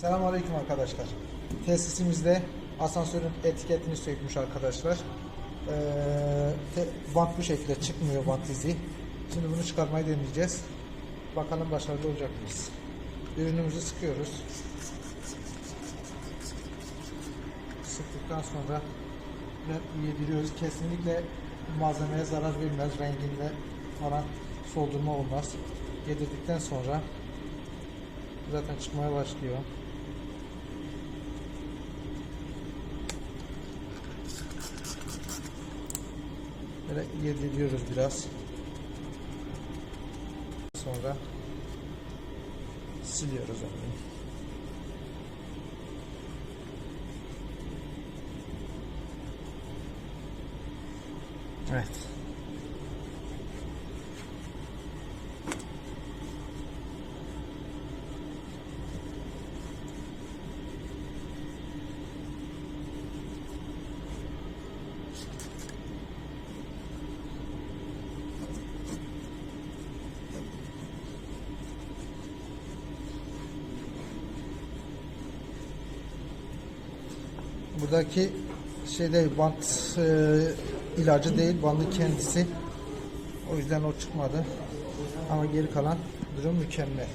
Selamünaleyküm arkadaşlar. Tesisimizde asansörün etiketini sökmüş arkadaşlar. Ee, bant bu şekilde çıkmıyor bant izi. Şimdi bunu çıkarmayı deneyeceğiz. Bakalım başarılı olacak mıyız? Ürünümüzü sıkıyoruz. Sıktıktan sonra yediriyoruz. Kesinlikle malzemeye zarar vermez. Renginde falan soldurma olmaz. Yedirdikten sonra zaten çıkmaya başlıyor. Böyle yediriyoruz biraz. Sonra siliyoruz onu. Evet. Buradaki şey değil, bant e, ilacı değil, bandın kendisi. O yüzden o çıkmadı. Ama geri kalan durum mükemmel.